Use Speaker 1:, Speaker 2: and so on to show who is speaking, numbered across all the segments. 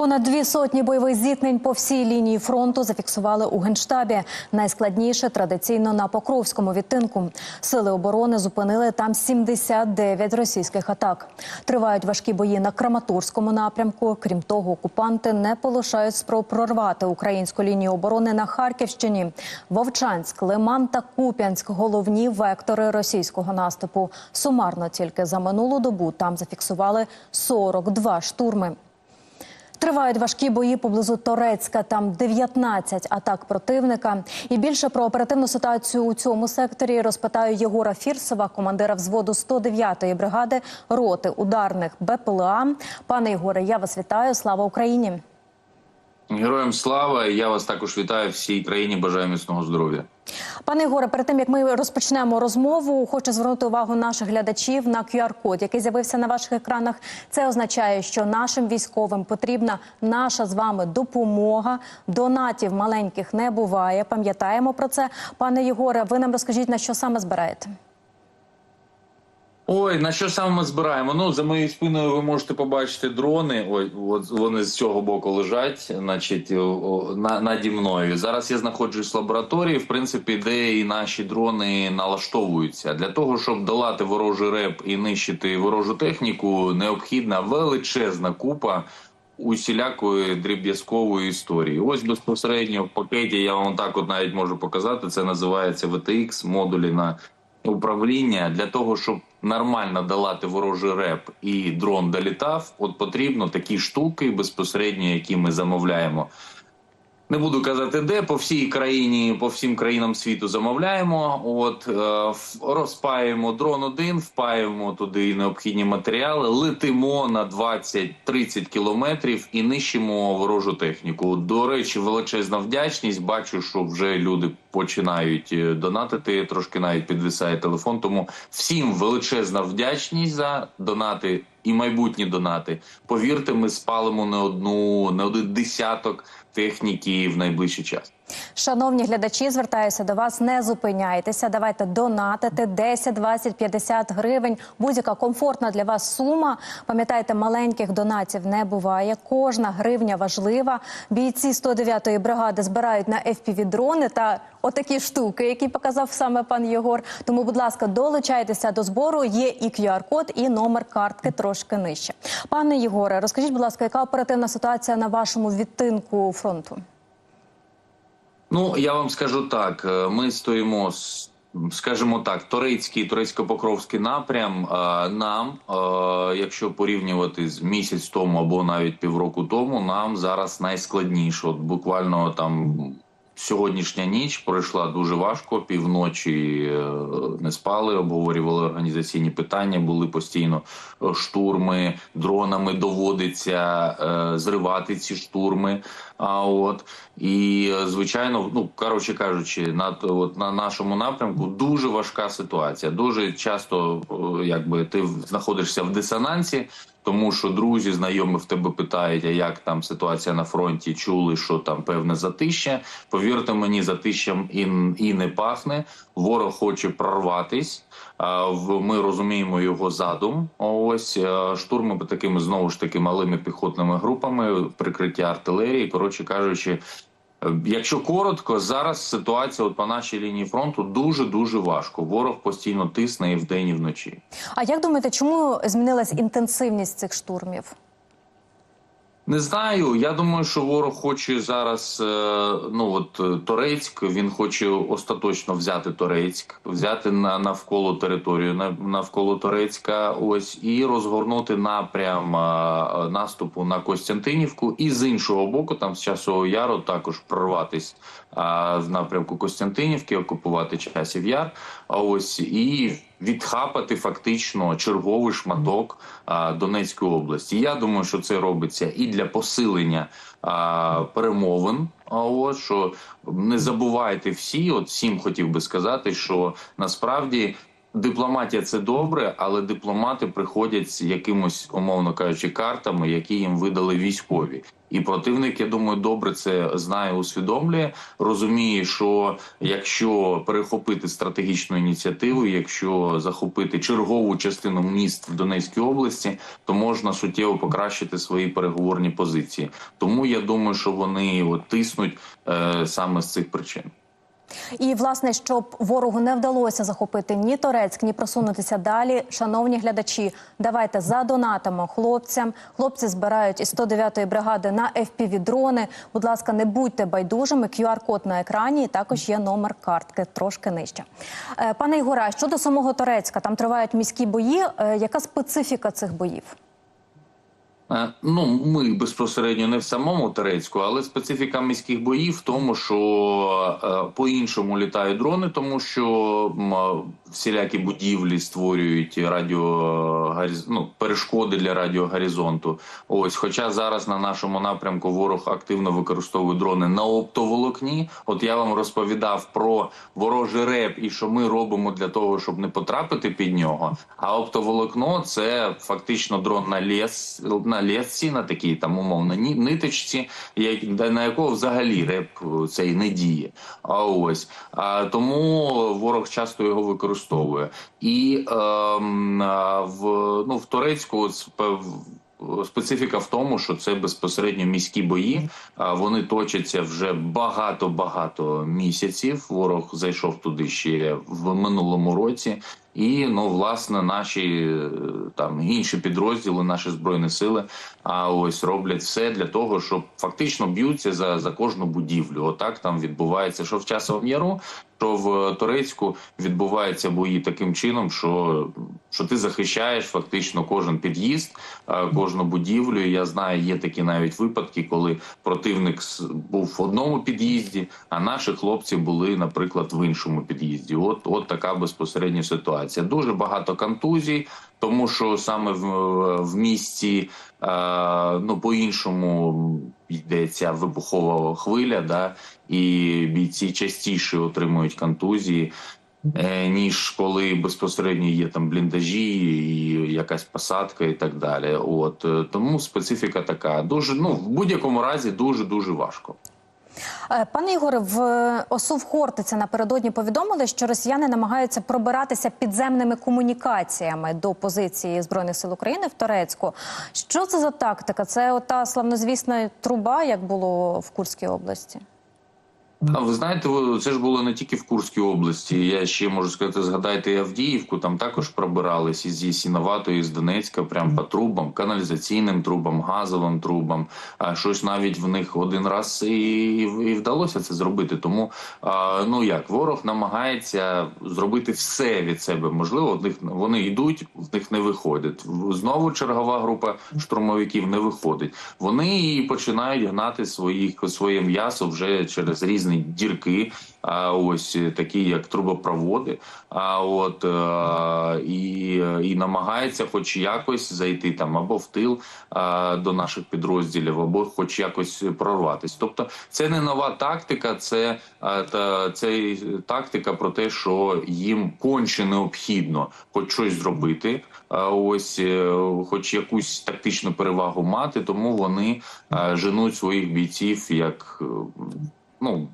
Speaker 1: Понад дві сотні бойових зіткнень по всій лінії фронту зафіксували у генштабі. Найскладніше традиційно на Покровському відтинку. Сили оборони зупинили там 79 російських атак. Тривають важкі бої на Краматорському напрямку. Крім того, окупанти не полишають спроб прорвати українську лінію оборони на Харківщині. Вовчанськ, Лиман та Куп'янськ головні вектори російського наступу. Сумарно тільки за минулу добу там зафіксували 42 штурми. Тривають важкі бої поблизу Торецька. Там 19 атак противника. І більше про оперативну ситуацію у цьому секторі розпитаю Єгора Фірсова, командира взводу 109-ї бригади роти ударних БПЛА. Пане Єгоре, я вас вітаю. Слава Україні!
Speaker 2: Героям слава! Я вас також вітаю всій країні. Бажаю міцного здоров'я.
Speaker 1: Пане Ігоре, перед тим як ми розпочнемо розмову, хочу звернути увагу наших глядачів на QR-код, який з'явився на ваших екранах. Це означає, що нашим військовим потрібна наша з вами допомога. Донатів маленьких не буває. Пам'ятаємо про це. Пане Єгоре, ви нам розкажіть на що саме збираєте?
Speaker 2: Ой, на що саме ми збираємо? Ну за моєю спиною ви можете побачити дрони. Ой, от вони з цього боку лежать, значить, на, наді мною. Зараз я знаходжусь в лабораторії, в принципі, де і наші дрони налаштовуються для того, щоб долати ворожий реп і нищити ворожу техніку, необхідна величезна купа. Усілякої дріб'язкової історії. Ось безпосередньо в пакеті я вам так от навіть можу показати. Це називається VTX, модулі на управління для того, щоб нормально долати ворожий реп і дрон долітав. От потрібно такі штуки безпосередньо, які ми замовляємо. Не буду казати, де по всій країні, по всім країнам світу замовляємо. От е, розпаємо дрон один, впаємо туди необхідні матеріали, летимо на 20-30 кілометрів і нищимо ворожу техніку. До речі, величезна вдячність. Бачу, що вже люди починають е, донатити. Трошки навіть підвисає телефон. Тому всім величезна вдячність за донати і майбутні донати. Повірте, ми спалимо не одну, не один десяток техніки в найближчий час.
Speaker 1: Шановні глядачі, звертаюся до вас. Не зупиняйтеся. Давайте донатити 10, 20, 50 гривень. Будь-яка комфортна для вас сума. Пам'ятайте, маленьких донатів не буває. Кожна гривня важлива. Бійці 109-ї бригади збирають на fpv дрони та отакі штуки, які показав саме пан Єгор. Тому, будь ласка, долучайтеся до збору. Є і QR-код, і номер картки трошки нижче. Пане Єгоре, розкажіть, будь ласка, яка оперативна ситуація на вашому відтинку фронту?
Speaker 2: Ну я вам скажу так: е, ми стоїмо. Скажімо так, турецький турецько-покровський напрям е, нам, е, якщо порівнювати з місяць тому або навіть півроку тому, нам зараз найскладніше. От буквально там сьогоднішня ніч пройшла дуже важко. Півночі е, не спали, обговорювали організаційні питання. Були постійно е, штурми дронами. Доводиться е, зривати ці штурми. А от і звичайно, ну коротше кажучи, на от на нашому напрямку дуже важка ситуація. Дуже часто, якби ти знаходишся в дисонансі, тому що друзі, знайомі в тебе питають, а як там ситуація на фронті, чули, що там певне затища. Повірте мені, затищем і, і не пахне. Ворог хоче прорватись. Ми розуміємо його задум. Ось штурми такими знову ж таки малими піхотними групами, прикриття артилерії. Коротше кажучи, якщо коротко, зараз ситуація от по нашій лінії фронту дуже дуже важко. Ворог постійно тисне і вдень, і вночі.
Speaker 1: А як думаєте, чому змінилась інтенсивність цих штурмів?
Speaker 2: Не знаю. Я думаю, що ворог хоче зараз. е, Ну от е, Торецьк. Він хоче остаточно взяти Торецьк, взяти на навколо територію навколо Торецька. Ось і розгорнути напрям е, наступу на Костянтинівку. І з іншого боку, там з часового яру також прорватись а, в напрямку Костянтинівки, окупувати часів яр. А ось і відхапати фактично черговий шматок а, Донецької області. Я думаю, що це робиться і для посилення а, перемовин. А от що не забувайте всі, от всім хотів би сказати, що насправді. Дипломатія це добре, але дипломати приходять з якимось, умовно кажучи, картами, які їм видали військові. І противник, я думаю, добре це знає, усвідомлює, розуміє, що якщо перехопити стратегічну ініціативу, якщо захопити чергову частину міст в Донецькій області, то можна суттєво покращити свої переговорні позиції. Тому я думаю, що вони от тиснуть е, саме з цих причин.
Speaker 1: І власне, щоб ворогу не вдалося захопити ні Торецьк, ні просунутися далі. Шановні глядачі, давайте задонатимо хлопцям. Хлопці збирають із 109-ї бригади на fpv дрони. Будь ласка, не будьте байдужими. QR-код на екрані. і Також є номер картки трошки нижче. Е, Пане Ігоре, щодо самого Торецька, там тривають міські бої. Е, Яка специфіка цих боїв?
Speaker 2: Е, Ну, ми безпосередньо не в самому Терецьку, але специфіка міських боїв в тому, що е, по-іншому літають дрони, тому що всілякі будівлі створюють радіо ну, перешкоди для радіогоризонту. Ось, хоча зараз на нашому напрямку ворог активно використовує дрони на оптоволокні. От я вам розповідав про ворожий реп і що ми робимо для того, щоб не потрапити під нього. А оптоволокно це фактично дрон на лес на лесці, на такій там умовно ниточці, на якого взагалі реп е, цей не діє. А ось а, тому ворог часто його використовує. І ем, а, в ну в Турецьку Специфіка в тому, що це безпосередньо міські бої. А вони точаться вже багато багато місяців. Ворог зайшов туди ще в минулому році. І ну власне наші е, там інші підрозділи, наші збройні сили, а ось роблять все для того, щоб фактично б'ються за, за кожну будівлю. Отак там відбувається, що в часовому яру, що в Турецьку відбуваються бої таким чином, що, що ти захищаєш фактично кожен під'їзд, е, кожну будівлю. Я знаю, є такі навіть випадки, коли противник був в одному під'їзді, а наші хлопці були, наприклад, в іншому під'їзді. От, от така безпосередня ситуація. Дуже багато контузій, тому що саме в, в місті е, ну по-іншому йде ця вибухова хвиля, да, і бійці частіше отримують контузії. е, Ніж коли безпосередньо є там бліндажі і якась посадка, і так далі. От е, тому специфіка така дуже ну в будь-якому разі дуже дуже важко.
Speaker 1: Е, Пане Ігоре, в ОСУВ Хортиця напередодні повідомили, що росіяни намагаються пробиратися підземними комунікаціями до позиції збройних сил України в Торецьку. Що це за тактика? Це ота славнозвісна труба, як було в Курській області?
Speaker 2: А ви знаєте, це ж було не тільки в Курській області. Я ще можу сказати, згадайте Авдіївку. Там також пробирались із Ясіновато, із Донецька, прям по трубам, каналізаційним трубам, газовим трубам. А щось навіть в них один раз і, і вдалося це зробити. Тому а, ну як ворог намагається зробити все від себе. Можливо, в них вони йдуть, в них не виходить. Знову чергова група штурмовиків не виходить. Вони і починають гнати своїх своє м'ясо вже через різні дірки. А ось е, такі, як трубопроводи. А от е, і, і намагається, хоч якось зайти там або в тил до наших підрозділів, або хоч якось прорватися. Тобто, це не нова тактика, це, та, це тактика про те, що їм конче необхідно хоч щось зробити. а Ось, е, хоч якусь тактичну перевагу мати, тому вони женуть своїх бійців як ну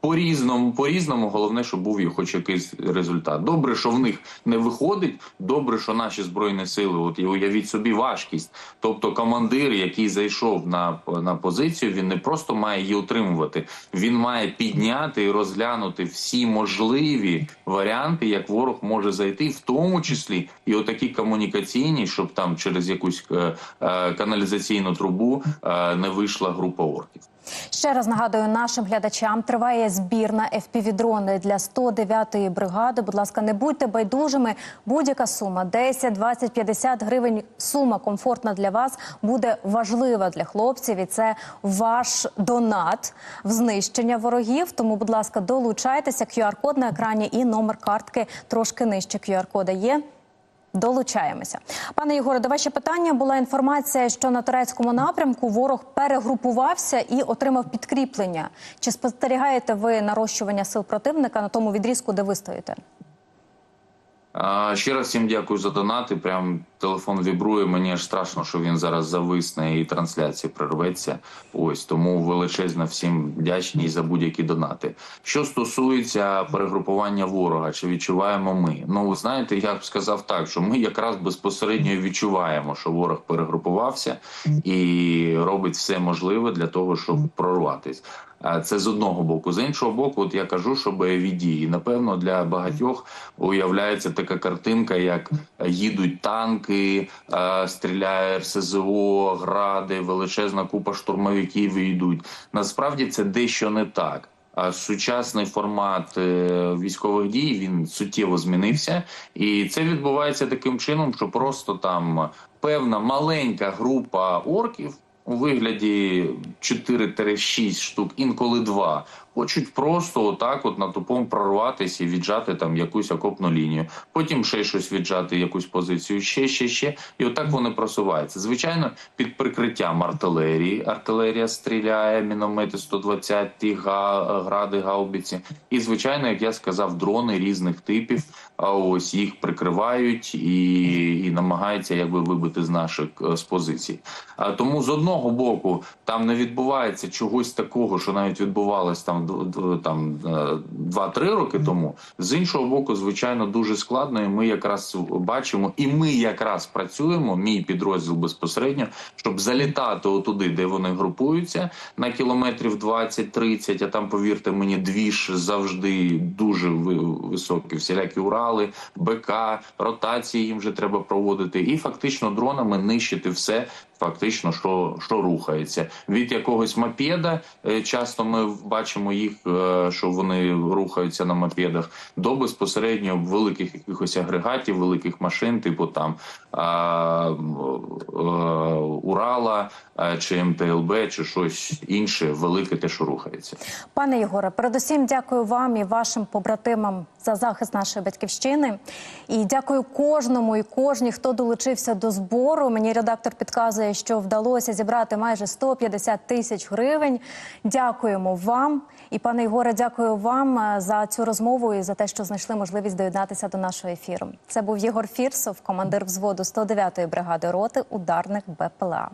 Speaker 2: по різному, по різному. Головне, щоб був хоч якийсь результат. Добре, що в них не виходить. Добре, що наші збройні сили, от і уявіть собі важкість. Тобто, командир, який зайшов на, на позицію, він не просто має її утримувати, він має підняти і розглянути всі можливі варіанти, як ворог може зайти, в тому числі і отакі комунікаційні, щоб там через якусь е, е, каналізаційну трубу е, не вийшла група орків.
Speaker 1: Ще раз нагадую нашим глядачам, триває збір на FPV-дрони для 109-ї бригади. Будь ласка, не будьте байдужими. Будь-яка сума 10, 20, 50 гривень. Сума комфортна для вас буде важлива для хлопців. І це ваш донат в знищення ворогів. Тому, будь ласка, долучайтеся. QR-код на екрані і номер картки трошки нижче QR-кода є. Долучаємося, пане Єгоре. До ваше питання була інформація, що на турецькому напрямку ворог перегрупувався і отримав підкріплення. Чи спостерігаєте ви нарощування сил противника на тому відрізку, де ви стоїте?
Speaker 2: Ще раз всім дякую за донати. Прям телефон вібрує. Мені аж страшно, що він зараз зависне і трансляція прерветься. Ось тому величезно всім вдячні за будь-які донати. Що стосується перегрупування ворога, чи відчуваємо ми? Ну знаєте, я б сказав так, що ми якраз безпосередньо відчуваємо, що ворог перегрупувався і робить все можливе для того, щоб прорватися. А Це з одного боку. З іншого боку, от я кажу, що бойові дії. Напевно, для багатьох уявляється така картинка, як їдуть танки, е, стріляє РСЗО, гради, величезна купа штурмовиків йдуть. Насправді це дещо не так. А сучасний формат е, військових дій він суттєво змінився, і це відбувається таким чином, що просто там певна маленька група орків у вигляді 4-6 штук, інколи 2, хочуть просто отак, от на тупому прорватися і віджати там якусь окопну лінію. Потім ще щось віджати, якусь позицію, ще, ще, ще. І отак вони просуваються. Звичайно, під прикриттям артилерії. Артилерія стріляє, міномети 120, ті га, гради, гаубиці. І звичайно, як я сказав, дрони різних типів. А ось їх прикривають і, і намагаються якби вибити з наших е, з позицій. А тому з одного боку там не відбувається чогось такого, що навіть відбувалось там там е, 2-3 роки тому. З іншого боку, звичайно, дуже складно. І ми якраз бачимо, і ми якраз працюємо. Мій підрозділ безпосередньо, щоб залітати отуди, де вони групуються, на кілометрів 20-30, А там, повірте мені, двіж завжди дуже високі, всілякі Урали, БК, ротації їм вже треба проводити, і фактично дронами нищити все. Фактично, що, що рухається від якогось мопеда. е, Часто ми бачимо їх, е, що вони рухаються на мопедах, до безпосередньо великих якихось агрегатів, великих машин, типу там а, е, Урала е, чи МТЛБ, чи щось інше велике, те, що рухається.
Speaker 1: Пане Єгоре, передусім дякую вам і вашим побратимам за захист нашої батьківщини. І дякую кожному і кожній, хто долучився до збору. Мені редактор підказує, що вдалося зібрати майже 150 тисяч гривень. Дякуємо вам. І пане Ігоре, дякую вам е, за цю розмову і за те, що знайшли можливість доєднатися до нашого ефіру. Це був Єгор Фірсов, командир взводу 109-ї бригади роти ударних БПЛА.